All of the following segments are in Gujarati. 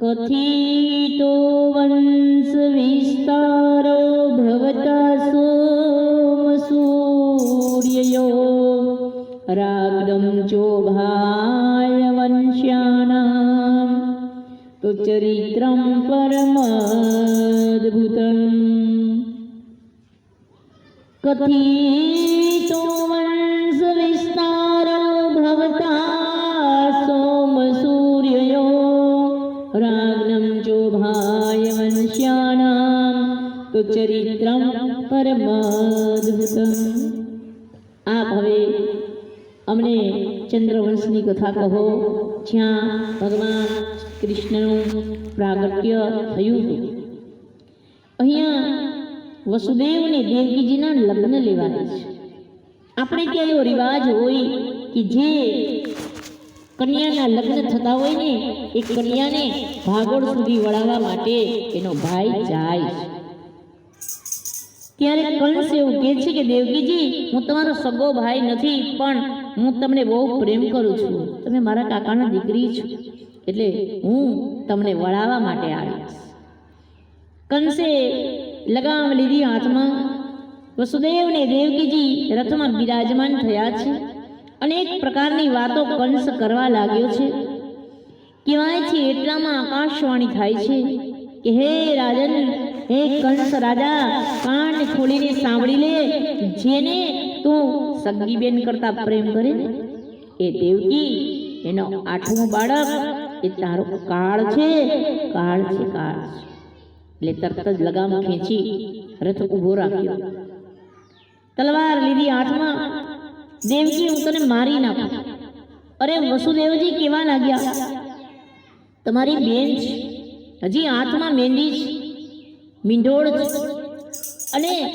કથિતો વંશ વિસ્તારો ભવતા સોમ સૂર્યયો રાગદમ ચોભાય વંશ્યાના તો ચરિત્રમ પરમદ્ભુતમ કથિતો વંશ राज्ञं चोभाय वंश्याणां तु ચરિત્રમ પરમાદ્ભુતમ આપ હવે અમને ચંદ્રવંશની કથા કહો જ્યાં ભગવાન કૃષ્ણનું પ્રાગટ્ય થયું હતું અહીંયા વસુદેવ અને દેવકીજીના લગ્ન લેવાના છે આપણે ત્યાં એવો રિવાજ હોય કે જે કન્યાના લગ્ન થતા હોય ને, એ કન્યાને ભાગોળ સુધી વળાવવા માટે એનો ભાઈ જાય. ત્યારે કંસ એવું કહે છે કે, દેવકીજી, હું તમારો સગો ભાઈ નથી, પણ હું તમને બહુ પ્રેમ કરું છું. તમે મારા કાકાના દીકરી છો. એટલે હું તમને વળાવવા માટે આવીશ. કંસે લગામ લીધી હાથમાં. વસુદેવ ને દેવકીજી રથમાં બિરાજમાન થયા છે. અનેક પ્રકારની વાતો કંસ કરવા લાગ્યો છે. કહેવાય છે, એટલામાં આકાશવાણી થાય છે કે, હે રાજન, હે કંસ રાજા, કાન ખોલીને સાંભળી લે, જેને તું સગી બેન કરતા પ્રેમ કરે એ દેવકી, એનો આઠમો બાળક, એ તારો કાળ છે કાળ છે કાળ છે. એટલે તરત જ લગામ ખેંચી રથ ઊભો રાખ્યો. તલવાર લીધી હાથમાં દેવકી હું તને મારી નાખું. અરે વસુદેવજી કેવા લાગ્યા? તમારી બેન હજી હાથમાં મહેંદી છે મીંઢોળ છે અને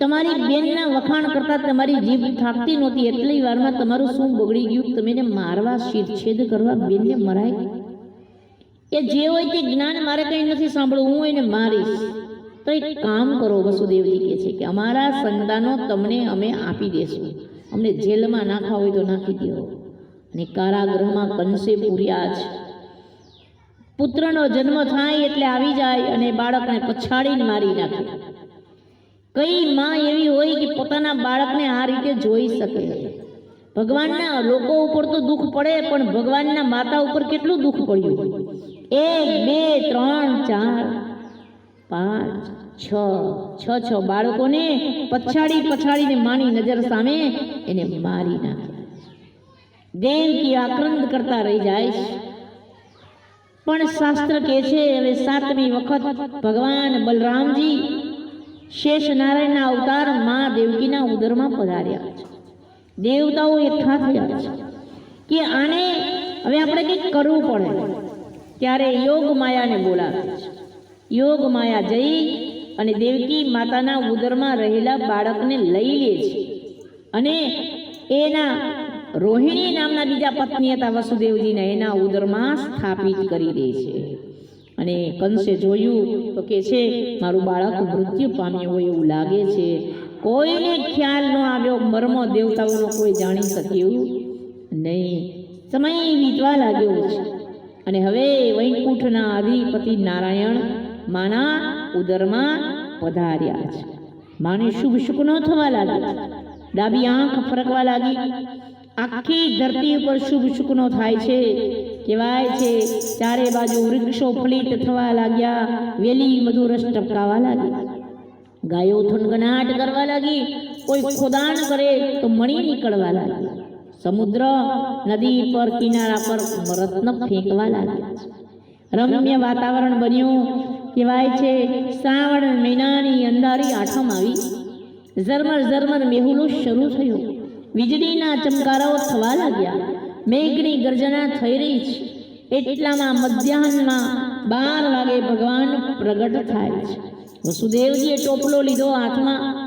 તમારી બેનના વખાણ કરતાં તમારી જીભ થાકતી નહોતી. એટલી વારમાં તમારું શું બગડી ગયું? તમે મારવા, શિરછેદ કરવા, બેનને મરાય? એ જે હોય તે જ્ઞાન મારે કંઈ નથી સાંભળવું. હું એને મારીશ. તો એક કામ કરો વસુદેવજી કહે છે કે અમારા સંતાનો તમને અમે આપી દેશું. અમને જેલમાં નાખવા હોય તો નાખી દો. અને કારાગૃહમાં કંસે પૂર્યા છે પુત્રનો જન્મ થાય એટલે આવી જાય અને બાળકને પછાડીને મારી નાખે. કઈ માં એવી હોય કે પોતાના બાળકને આ રીતે જોઈ શકે. ભગવાનના લોકો ઉપર તો દુઃખ પડે, પણ ભગવાનના માતા ઉપર કેટલું દુઃખ પડ્યું? એક, બે, ત્રણ, ચાર. પાંચ, છ છ છ બાળકોને પછાડી પછાડીને માની નજર સામે એને મારી નાખ્યા દેવકી આક્રંદ કરતા રહી જાય. પણ શાસ્ત્ર કહે છે, હવે સાતમી વખત ભગવાન બલરામજી શેષ નારાયણના અવતાર મા દેવકીના ઉદરમાં પધાર્યા છે. દેવતાઓ એકઠા થયા છે કે આને હવે આપણે કંઈક કરવું પડે. ત્યારે યોગ માયાને બોલાવે છે. યોગ માયા જઈ અને દેવકી માતાના ઉદરમાં રહેલા બાળકને લઈ લે છે. અને એના રોહિણી નામના બીજા પત્ની હતા વસુદેવજીને એના ઉદરમાં સ્થાપિત કરી દે છે. અને કંસે જોયું તો કે છે, મારું બાળક મૃત્યુ પામ્યું હોય એવું લાગે છે. કોઈને ખ્યાલ ન આવ્યો મર્મ દેવતાઓનો કોઈ જાણી શક્યું નહીં. સમય વીતવા લાગ્યો છે. અને હવે વૈકુંઠના અધિપતિ નારાયણ માના ઉદરમાં પધાર્યા છે. માને શુભ શુક ન થવા લાગ્યો. ડાબી આંખ ફરકવા લાગી. આખી ધરતી ઉપર શુભ શુકનો થાય છે. કહેવાય છે, ચારે બાજુ વૃક્ષો ફલિત થવા લાગ્યા. વેલી મધુરસ ટપકાવા લાગી. ગાયો થનગનાટ કરવા લાગી. કોઈ ખોદાણ કરે તો મણી નીકળવા લાગી. સમુદ્ર નદી પર, કિનારા પર રત્ન ફેંકવા લાગ્યા રમ્ય વાતાવરણ બન્યું. કહેવાય છે, શ્રાવણ મહિનાની અંધારી આઠમ આવી. ઝરમર ઝરમર મેહુલું શરૂ થયું. વીજળીના ચમકારાઓ થવા લાગ્યા. મેઘની ગર્જના થઈ રહી છે. એટલામાં મધ્યાહનમાં બાર વાગે ભગવાન પ્રગટ થાય છે. વસુદેવજીએ ટોપલો લીધો હાથમાં.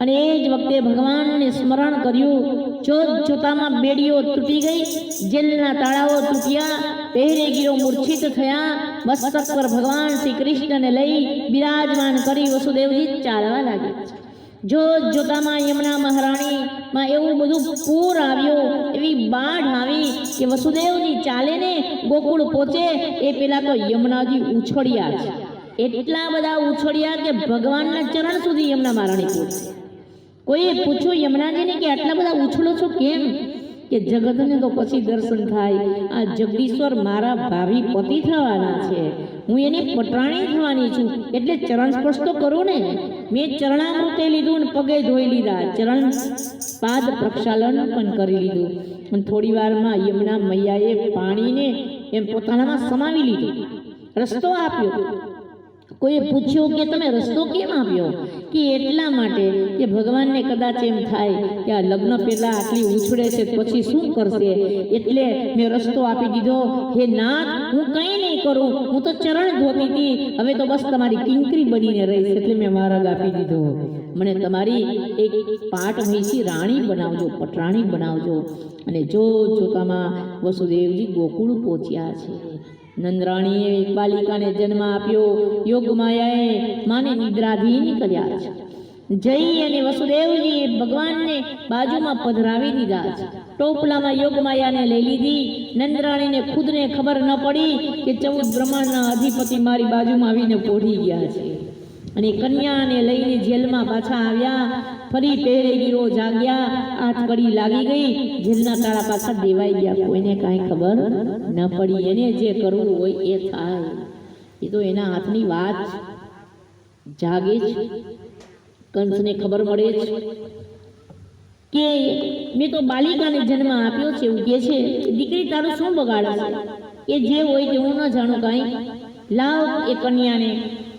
અને એ જ વખતે ભગવાનને સ્મરણ કર્યું. જોત જોતામાં બેડીઓ તૂટી ગઈ. જેલના તાળાઓ તૂટ્યા. પહેરેગીરો મૂર્છિત થયા. મસ્તક પર ભગવાન શ્રી કૃષ્ણને લઈ બિરાજમાન કરી વસુદેવજી ચાલવા લાગ્યા જો જોતામાં યમુના મહારાણીમાં એવું બધું પૂર આવ્યો. એવી બાઢ આવી કે વસુદેવજી ચાલે ને, ગોકુળ પહોંચે એ પેલા તો યમુનાજી ઉછળ્યા છે. એટલા બધા ઉછળ્યા કે ભગવાનના ચરણ સુધી યમુના મહારાણી પહોંચે. કોઈએ પૂછ્યું યમુનાજીને કે આટલા બધા ઉછળો છો કેમ? કે જગતને તો પછી દર્શન થાય. આ જગદીશ્વર મારા ભાવિ પતિ થવાના છે. હું એની પટરાણી થવાની છું. એટલે ચરણ સ્પર્શ તો કરું ને. મેં ચરણામૃતે લીધું અને પગે ધોઈ લીધા. ચરણ પાદ પ્રક્ષાલન પણ કરી લીધું. અને થોડી વારમાં યમુના મૈયાએ પાણીને એમ પોતાનામાં સમાવી લીધું. રસ્તો આપ્યો. કોઈએ પૂછ્યું કે તમે રસ્તો કેમ આપ્યો? કે એટલા માટે કે ભગવાનને કદાચ એમ થાય કે આ લગ્ન પહેલાં આટલી ઉછળે છે, પછી શું કરશે? એટલે મેં રસ્તો આપી દીધો. હે નાથ, હું કંઈ નહીં કરું. હું તો ચરણ ધોતી હતી. હવે તો બસ તમારી કિંકરી બનીને રહીશ. એટલે મેં માર્ગ આપી દીધો. મને તમારી એક પાટ વહીસી રાણી બનાવજો, પટરાણી બનાવજો. અને જો જોતામાં વસુદેવજી ગોકુળ પહોંચ્યા છે. નંદરાણીએ એક બાલિકાને જન્મ આપ્યો. યોગમાયાએ માને નિદ્રાધીન કર્યા છે જઈ અને વસુદેવજીએ ભગવાનને બાજુમાં પધરાવી દીધા છે ટોપલામાં યોગમાયાને લઈ લીધી. નંદરાણીને ખુદને ખબર ન પડી કે ચૌદ બ્રહ્માંડના અધિપતિ મારી બાજુમાં આવીને પોઢી ગયા છે. અને કન્યાને લઈને જેલમાં પાછા આવ્યા. ફરી પહેરે ગીરો જાગ્યા, આઠ કડી લાગી ગઈ, જેલના તાળા પાછા દેવાઈ ગયા. કોઈને કાંઈ ખબર ન પડી. એને જે કરવું હોય એ થાય. એ તો એના હાથની વાત જાગે છે કંસને ખબર પડે છે કે મેં તો બાલિકાને જન્મ આપ્યો છે, એવું કે છે. દીકરી તારું શું બગાડે એ જે હોય તે હું ન જાણું કાંઈ. લાવ એ કન્યાને.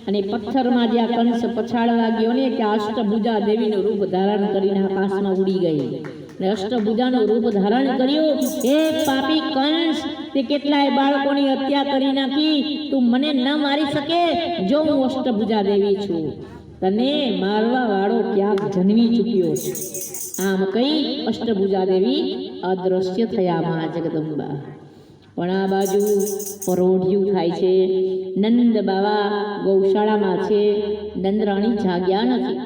અને પથ્થરમાં જ્યાં કંસ પછાડવા ગયો ને કે અષ્ટભુજા દેવીનું રૂપ ધારણ કરીને આકાશમાં ઉડી ગઈ. અને અષ્ટભુજાનું રૂપ ધારણ કર્યું. હે પાપી કંસ, તે કેટલાય બાળકોની હત્યા કરી નાખી. તું મને ન મારી શકે, જો હું અષ્ટભુજા દેવી છું. તને મારવા વાળો ક્યાંક જન્મી ચૂક્યો આમ કઈ અષ્ટભુજા દેવી અદ્રશ્ય થયા મા જગદંબા પણ આ બાજુ પરોઢિયું થાય છે. નંદ બાવા ગૌશાળામાં છે. નંદરાણી જાગ્યા નથી.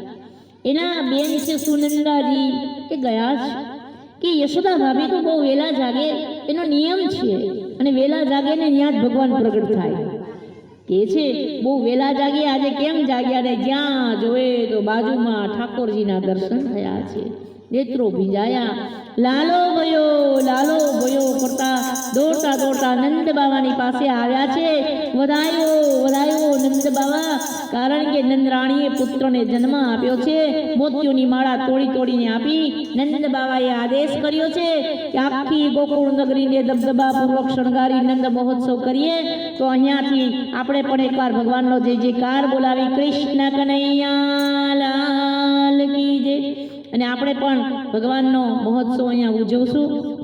એના બેન છે સુનંદાજી એ ગયા છે કે યશોદા ભાભી તો બહુ વહેલા જાગે, એનો નિયમ છે. અને વહેલા જાગે ને ત્યાં જ ભગવાન પ્રગટ થાય. કે છે, બહુ વહેલા જાગે, આજે કેમ જાગ્યા ને? જ્યાં જોવે તો બાજુમાં ઠાકોરજીના દર્શન થયા છે. નેત્રો ભીંજાયા. લાલો ગયો લાલો ગયો કરતા નંદ બાવાની પાસે આવ્યા છે. વધાયો વધાયો નંદ બાવા. કારણ કે નંદરાણીએ પુત્રને જન્મ આપ્યો છે. મોતીઓની માળા તોડી તોડીને આપી નંદ બાવાએ આદેશ કર્યો છે કે આખી ગોકુળ નગરીને દબદબાપૂર્વક શણગારી નંદ મહોત્સવ કરીએ. તો અહીંયાથી આપણે પણ એકવાર ભગવાનનો જય જયકાર બોલાવી, કૃષ્ણ કનૈયા, લાલ કી જય. અને આપણે પણ ભગવાનનો મહોત્સવ અહીંયા ઉજવશું.